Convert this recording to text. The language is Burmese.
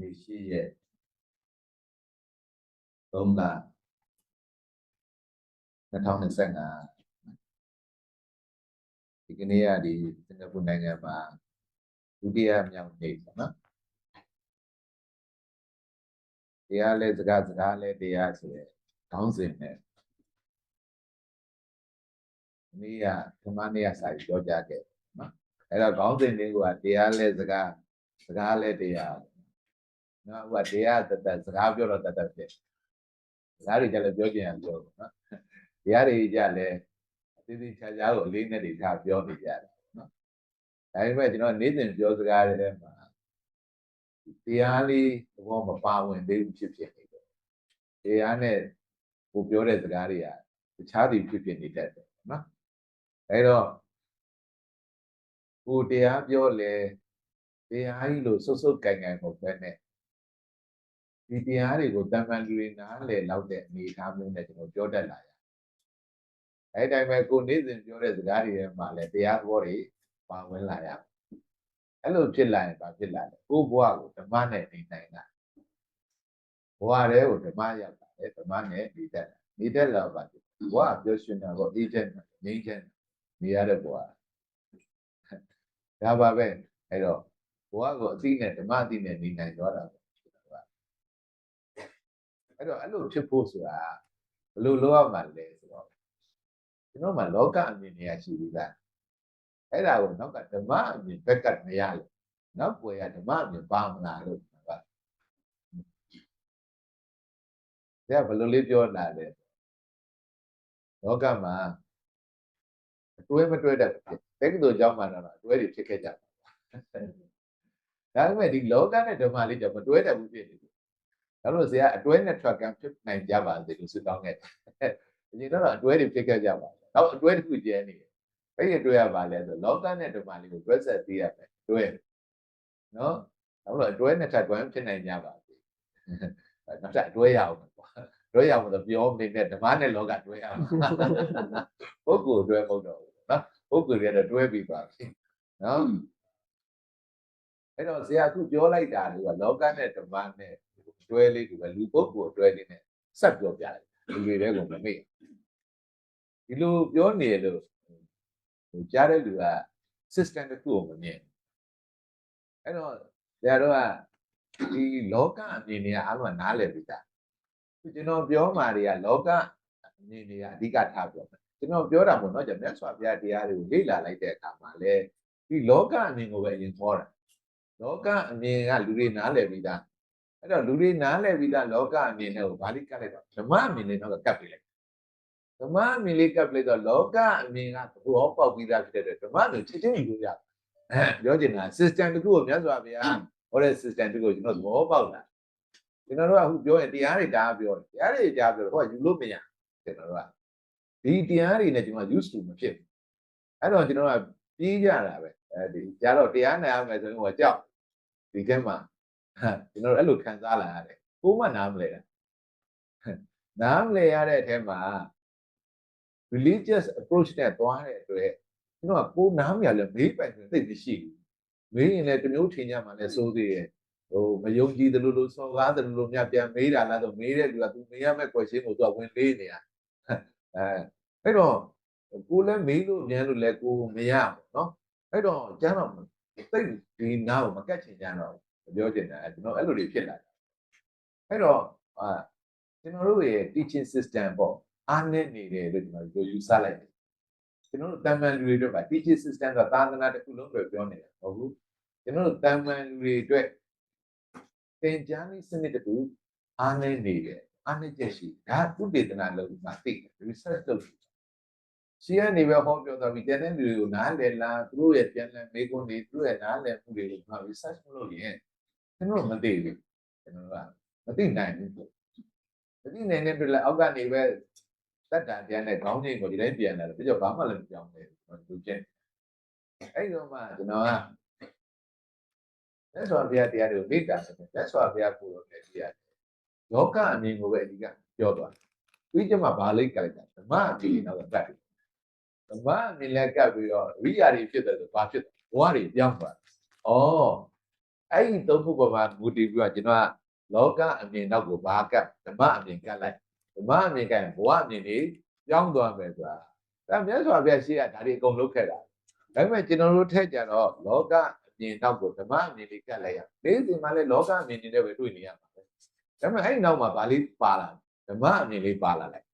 နေ့ရှိရဲ့3လ2025ဒီကနေ့ကဒီစင်ကာပူနိုင်ငံမှာဒုတိယမြောက်နေ့ပေါ့နော်တရားလဲစကားစကားလဲတရားဆိုရယ်ခေါင်းစဉ်နဲ့ဒီနေ့ကဓမ္မနေ့ကစာပြောကြခဲ့နော်အဲ့တော့ခေါင်းစဉ်လေးကတရားလဲစကားစကားလဲတရား နော်ဟိုကတရားတသက်စကားပြောတော့တသက်ဖြစ်စကားတွေကြလည်းပြောကြရင်ပြောပေါ့နော်တရားတွေကြလည်းအသေးသေးချာချာကိုအလေးနဲ့တွေထားပြောနေကြတယ်နော်ဒါပေမဲ့ကျွန်တော်နေ့စဉ်ပြောစကားတွေထဲမှာတရားလေးသဘောမပါဝင်သေးဘူးဖြစ်ဖြစ်နေတယ်တရားနဲ့ကိုပြောတဲ့စကားတွေကတခြားတွေဖြစ်ဖြစ်နေတတ်တယ်နော်အဲတော့ကိုတရားပြောလဲတရားကြီးလို့စုပ်စုပ်ကြိုင်ကြိုင်မဟုတ်ဘဲနဲ့ ဒီတရားတွေကိုတမန်လူတွေနားလည်လောက်တဲ့အနေအထားမျိုးနဲ့ကျွန်တော်ပြောတတ်လာရအဲတိုင်းပဲကိုနေ့စဉ်ပြောတဲ့စကားတွေထဲမှာလည်းတရားသဘောတွေပါဝင်လာရအဲ့လိုဖြစ်လာရင်ဘာဖြစ်လာလဲကိုဘဝကိုဓမ္မနဲ့နေနိုင်တာဘဝတည်းကိုဓမ္မရောက်တာလေဓမ္မနဲ့နေတတ်တာနေတတ်လာပါဘဝပြောရှင်တာပေါ့အေးချမ်းငြိမ်းချမ်းနေရတဲ့ဘဝဒါပါပဲအဲ့တော့ဘဝကိုအသိနဲ့ဓမ္မအသိနဲ့နေနိုင်သွားတာပေါ့ အဲ့တော့အဲ့လိုဖြစ်ဖို့ဆိုတာဘယ်လိုလုပ်ရမှာလဲဆိုတော့ကျွန်တော်မှလောကအမြင်တွေကရှိပြီးသားအဲ့ဒါကိုနောက်ကဓမ္မအမြင်ဘက်ကမရလို့နောက်ပွေရဓမ္မအမြင်ပါမလားလို့ပြောတာဒါဘယ်လိုလေးပြောလာလဲလောကမှာအတွဲမတွဲတတ်ဘူးတက္ကသိုလ်ကျောင်းမှာတော့အတွဲတွေဖြစ်ခဲ့ကြတယ်ဒါပေမဲ့ဒီလောကနဲ့ဓမ္မလေးကြောင့်မတွဲတတ်ဘူးဖြစ်နေတယ် ဒါလို့ဆရာအတွဲနဲ့ track ကဖြစ်နိုင်ကြပါစေလို့ဆုတောင်းခဲ့တယ်အရင်တော့အတွဲတွေဖြစ်ခဲ့ကြပါတော့အတွဲတစ်ခုကျဲနေတယ်အဲ့ဒီအတွဲရပါလဲဆိုလောကနဲ့ဓမ္မလေးကိုတွဲဆက်သိရမယ်တွဲနော်ဒါလို့အတွဲနဲ့ track ဖြစ်နိုင်ကြပါစေနောက်ထပ်အတွဲရအောင်ပေါ့တွဲရမှာပြောမနေနဲ့ဓမ္မနဲ့လောကတွဲရမှာပုဂ္ဂိုလ်တွဲမဟုတ်တော့ဘူးနော်ပုဂ္ဂိုလ်တွေကတော့တွဲပြီးပါပြီနော်အဲ့တော့ဆရာအခုပြောလိုက်တာကလောကနဲ့ဓမ္မနဲ့ တွဲလေးကိုပဲလူပုဂ္ဂိုလ်အတွဲလေးနဲ့ဆက်ပြောပြတယ်လူတွေတဲ့ကောင်မမေ့ဒီလိုပြောနေလို့ဟိုကြားတဲ့လူက system တစ်ခုကိုမမြင်အဲ့တော့ဇာတော့ကဒီလောကအမြင်တွေကအားလုံးနားလည်ပြီးသားကျွန်တော်ပြောမှာတွေကလောကအမြင်တွေကအဓိကထားပြောမှာကျွန်တော်ပြောတာပေါ့နော်ကျွန်တော်မြတ်စွာဘုရားတရားတွေကိုလေ့လာလိုက်တဲ့အခါမှာလေဒီလောကအမြင်ကိုပဲအရင်ခေါ်တာလောကအမြင်ကလူတွေနားလည်ပြီးသား အဲ့တော့လူတွေနားလည်ပြီးသားလောကအမြင်တွေကိုဘာလိကတ်လိုက်တော့ဓမ္မအမြင်လေးတော့ကတ်ပြလိုက်ဓမ္မအမြင်လေးကတ်ပြလိုက်တော့လောကအမြင်ကသဘောပေါက်ပြီးသားဖြစ်တဲ့ဓမ္မကိုချက်ချင်းယူလို့ရတယ်အဲပြောချင်တာ system တခုကိုမြတ်စွာဘုရားဟောတဲ့ system တခုကိုကျွန်တော်သဘောပေါက်လာကျွန်တော်တို့ကအခုပြောရင်တရားတွေတားပြောတယ်တရားတွေကြားပြောတော့ဟောယူလို့မရကျွန်တော်တို့ကဒီတရားတွေနဲ့ကျွန်တော် used to မဖြစ်ဘူးအဲ့တော့ကျွန်တော်ကပြေးကြတာပဲအဲဒီကြားတော့တရားနာရမယ်ဆိုရင်ဟိုကြောက်ဒီထဲမှာ ကျွန်တော်အဲ့လိုခံစားလာရတယ်ကိုမှနားမလဲတာနားမလဲရတဲ့အထဲမှာ religious approach နဲ့သွားတဲ့အတွက်ကျွန်တော်ကကိုနားမရလဲမေးပိုင်ဆိုသိမရှိဘူးမေးရင်လည်းတမျိုးထင်ကြမှာလဲစိုးသေးရဲ့ဟိုမယုံကြည်တယ်လို့လို့စော်ကားတယ်လို့များပြန်မေးတာလားဆိုမေးတဲ့လူကသူမေးရမယ့် question ကိုသူကဝင်လေးနေတာအဲအဲ့တော့ကိုလည်းမေးလို့မြန်လို့လည်းကိုမရဘူးเนาะအဲ့တော့ကျမ်းတော့သိဒီနားကိုမကတ်ချင်ကြတော့ ပြောချင်တာကျွန်တော်အဲ့လိုတွေဖြစ်လာတယ်အဲ့တော့အာကျွန်တော်တို့ရဲ့ teaching system ပေါ့အားနည်းနေတယ်လို့ကျွန်တော်ယူဆလိုက်တယ်ကျွန်တော်တို့တန်မန်လူတွေအတွက်ပါ teaching system ဆိုတာသာသနာတစ်ခုလုံးပဲပြောနေတာမဟုတ်ဘူးကျွန်တော်တို့တန်မန်လူတွေအတွက်သင်ကြားနည်းစနစ်တခုအားနည်းနေတယ်အားနည်းချက်ရှိဒါသုတေသနလုပ်ပြီးမှသိတယ် research လုပ်ပြီးရှိရနေပဲဟောပြောတော့ဒီတဲ့လူတွေကိုနားလည်လားသူတို့ရဲ့ပြန်လည်မေးခွန်းတွေသူတို့ရဲ့နားလည်မှုတွေကိုမှ research မလုပ်ရင် ကျွန်တော်မသိဘူးကျွန်တော်ကမသိနိုင်ဘူးမသိနိုင်တဲ့အတွက်လည်းအောက်ကနေပဲတတ်တာပြန်တဲ့ခေါင်းချင်းကိုဒီတိုင်းပြန်လာတယ်ပြီးတော့ဘာမှလည်းမပြောင်းဘူးလူချင်းအဲ့တော့မှကျွန်တော်ကလက်စွာဘုရားတရားတွေကိုမေတ္တာနဲ့လက်စွာဘုရားကိုယ်တော်နဲ့တရားလောကအမြင်ကိုပဲအဓိကပြောသွားတယ်ပြီးကြမှာဘာလိတ်ကြလိုက်တာဓမ္မအမြင်တော့တတ်တယ်ဓမ္မအမြင်လည်းကပ်ပြီးတော့ဝိရတွေဖြစ်တယ်ဆိုဘာဖြစ်တယ်ဘဝတွေပြောင်းသွားတယ်ဩ အဲ့ဒီသုံးခုပေါ်မှာမူတည်ပြီးတော့ကျွန်တော်ကလောကအမြင်နောက်ကိုဘာကပ်ဓမ္မအမြင်ကပ်လိုက်ဓမ္မအမြင်ကပ်ရင်ဘဝအမြင်တွေပြောင်းသွားမယ်ဆိုတာဒါမြတ်စွာဘုရားရှိရဒါတွေအကုန်လုပ်ခဲ့တာဒါပေမဲ့ကျွန်တော်တို့ထက်ကြတော့လောကအမြင်နောက်ကိုဓမ္မအမြင်လေးကပ်လိုက်ရလေးစီမှာလည်းလောကအမြင်တွေနဲ့ပဲတွေ့နေရမှာပဲဒါပေမဲ့အဲ့ဒီနောက်မှာဗာလေးပါလာဓမ္မအမြင်လေးပါလာလိုက်